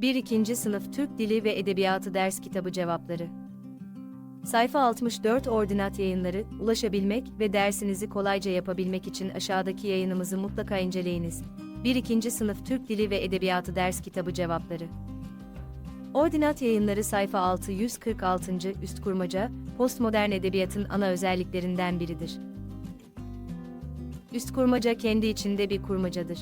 1-2. Sınıf Türk Dili ve Edebiyatı Ders Kitabı Cevapları Sayfa 64 Ordinat Yayınları, ulaşabilmek ve dersinizi kolayca yapabilmek için aşağıdaki yayınımızı mutlaka inceleyiniz. 1-2. Sınıf Türk Dili ve Edebiyatı Ders Kitabı Cevapları Ordinat Yayınları sayfa 646. Üst kurmaca, postmodern edebiyatın ana özelliklerinden biridir. Üst kurmaca kendi içinde bir kurmacadır.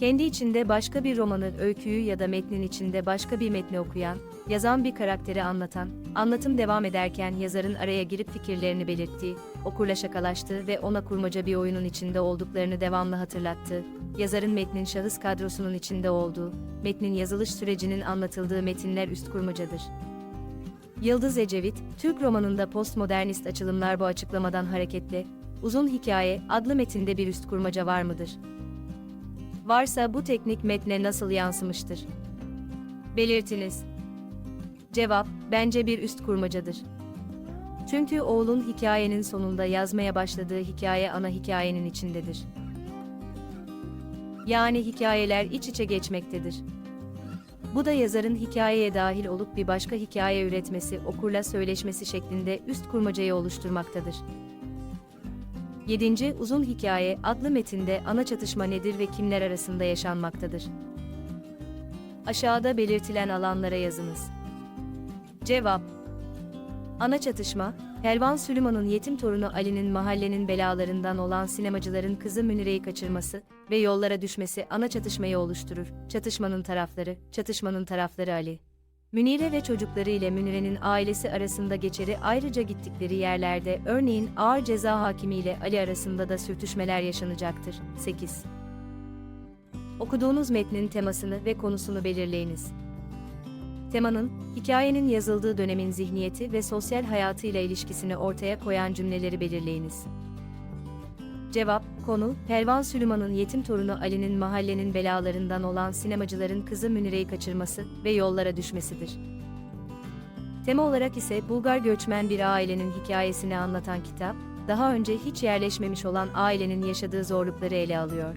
Kendi içinde başka bir romanı, öyküyü ya da metnin içinde başka bir metni okuyan, yazan bir karakteri anlatan, anlatım devam ederken yazarın araya girip fikirlerini belirttiği, okurla şakalaştığı ve ona kurmaca bir oyunun içinde olduklarını devamlı hatırlattığı, yazarın metnin şahıs kadrosunun içinde olduğu, metnin yazılış sürecinin anlatıldığı metinler üst kurmacadır. Yıldız Ecevit, Türk romanında postmodernist açılımlar bu açıklamadan hareketle, Uzun Hikaye adlı metinde bir üst kurmaca var mıdır? Varsa bu teknik metne nasıl yansımıştır? Belirtiniz. Cevap, bence bir üst kurmacadır. Çünkü oğlun hikayenin sonunda yazmaya başladığı hikaye ana hikayenin içindedir. Yani hikayeler iç içe geçmektedir. Bu da yazarın hikayeye dahil olup bir başka hikaye üretmesi, okurla söyleşmesi şeklinde üst kurmacayı oluşturmaktadır. 7. Uzun Hikaye adlı metinde ana çatışma nedir ve kimler arasında yaşanmaktadır? Aşağıda belirtilen alanlara yazınız. Cevap Ana çatışma, Helvan Süleyman'ın yetim torunu Ali'nin mahallenin belalarından olan sinemacıların kızı Münire'yi kaçırması ve yollara düşmesi ana çatışmayı oluşturur. Çatışmanın tarafları, çatışmanın tarafları Ali. Münire ve çocukları ile Münire'nin ailesi arasında geçeri ayrıca gittikleri yerlerde örneğin ağır ceza hakimi ile Ali arasında da sürtüşmeler yaşanacaktır. 8. Okuduğunuz metnin temasını ve konusunu belirleyiniz. Temanın, hikayenin yazıldığı dönemin zihniyeti ve sosyal hayatıyla ilişkisini ortaya koyan cümleleri belirleyiniz. Cevap, konu, Pervan Süleyman'ın yetim torunu Ali'nin mahallenin belalarından olan sinemacıların kızı Münire'yi kaçırması ve yollara düşmesidir. Tema olarak ise Bulgar göçmen bir ailenin hikayesini anlatan kitap, daha önce hiç yerleşmemiş olan ailenin yaşadığı zorlukları ele alıyor.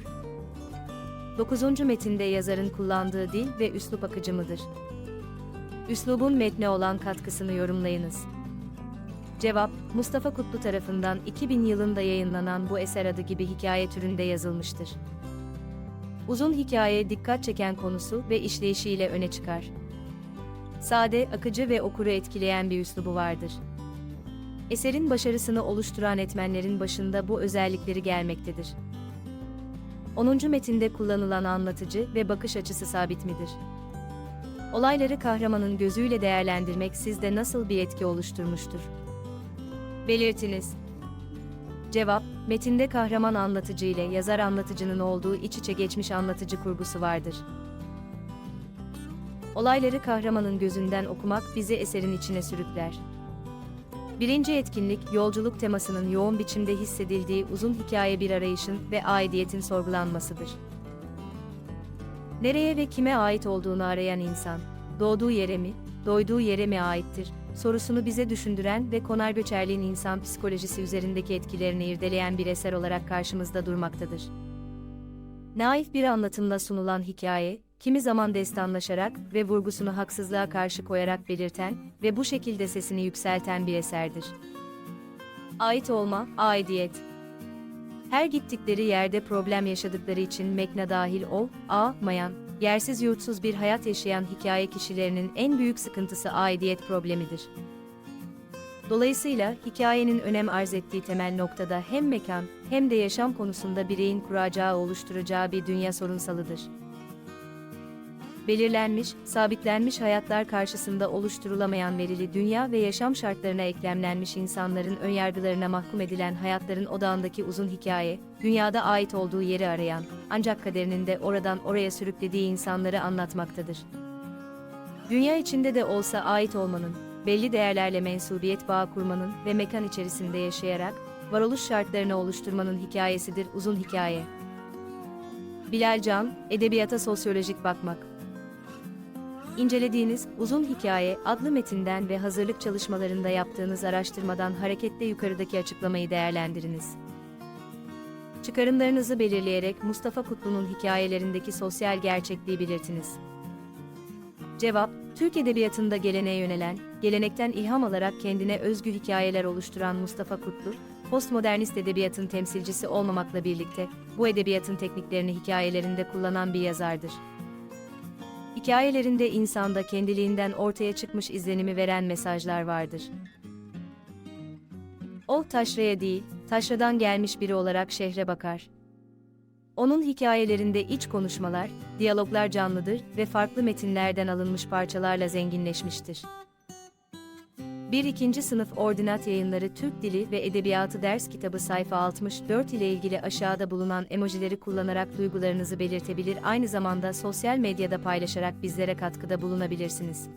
9. metinde yazarın kullandığı dil ve üslup akıcı mıdır? Üslubun metne olan katkısını yorumlayınız. Cevap, Mustafa Kutlu tarafından 2000 yılında yayınlanan bu eser adı gibi hikaye türünde yazılmıştır. Uzun hikaye dikkat çeken konusu ve işleyişiyle öne çıkar. Sade, akıcı ve okuru etkileyen bir üslubu vardır. Eserin başarısını oluşturan etmenlerin başında bu özellikleri gelmektedir. 10. metinde kullanılan anlatıcı ve bakış açısı sabit midir? Olayları kahramanın gözüyle değerlendirmek sizde nasıl bir etki oluşturmuştur? Belirtiniz. Cevap, metinde kahraman anlatıcı ile yazar anlatıcının olduğu iç içe geçmiş anlatıcı kurgusu vardır. Olayları kahramanın gözünden okumak bizi eserin içine sürükler. Birinci etkinlik, yolculuk temasının yoğun biçimde hissedildiği uzun hikaye bir arayışın ve aidiyetin sorgulanmasıdır. Nereye ve kime ait olduğunu arayan insan, doğduğu yere mi, doyduğu yere mi aittir, sorusunu bize düşündüren ve konar göçerliğin insan psikolojisi üzerindeki etkilerini irdeleyen bir eser olarak karşımızda durmaktadır. Naif bir anlatımla sunulan hikaye, kimi zaman destanlaşarak ve vurgusunu haksızlığa karşı koyarak belirten ve bu şekilde sesini yükselten bir eserdir. Ait olma, aidiyet. Her gittikleri yerde problem yaşadıkları için mekna dahil ol, a, mayan, yersiz yurtsuz bir hayat yaşayan hikaye kişilerinin en büyük sıkıntısı aidiyet problemidir. Dolayısıyla hikayenin önem arz ettiği temel noktada hem mekan hem de yaşam konusunda bireyin kuracağı oluşturacağı bir dünya sorunsalıdır. Belirlenmiş, sabitlenmiş hayatlar karşısında oluşturulamayan verili dünya ve yaşam şartlarına eklemlenmiş insanların önyargılarına mahkum edilen hayatların odağındaki uzun hikaye, dünyada ait olduğu yeri arayan, ancak kaderinin de oradan oraya sürüklediği insanları anlatmaktadır. Dünya içinde de olsa ait olmanın, belli değerlerle mensubiyet bağı kurmanın ve mekan içerisinde yaşayarak, varoluş şartlarını oluşturmanın hikayesidir uzun hikaye. Bilal Can, Edebiyata Sosyolojik Bakmak İncelediğiniz Uzun Hikaye adlı metinden ve hazırlık çalışmalarında yaptığınız araştırmadan hareketle yukarıdaki açıklamayı değerlendiriniz. Çıkarımlarınızı belirleyerek Mustafa Kutlu'nun hikayelerindeki sosyal gerçekliği belirtiniz. Cevap, Türk Edebiyatı'nda geleneğe yönelen, gelenekten ilham alarak kendine özgü hikayeler oluşturan Mustafa Kutlu, postmodernist edebiyatın temsilcisi olmamakla birlikte, bu edebiyatın tekniklerini hikayelerinde kullanan bir yazardır. Hikayelerinde insanda kendiliğinden ortaya çıkmış izlenimi veren mesajlar vardır. O taşraya değil, taşradan gelmiş biri olarak şehre bakar. Onun hikayelerinde iç konuşmalar, diyaloglar canlıdır ve farklı metinlerden alınmış parçalarla zenginleşmiştir. Bir ikinci sınıf ordinat yayınları Türk Dili ve Edebiyatı ders kitabı sayfa 64 ile ilgili aşağıda bulunan emojileri kullanarak duygularınızı belirtebilir aynı zamanda sosyal medyada paylaşarak bizlere katkıda bulunabilirsiniz.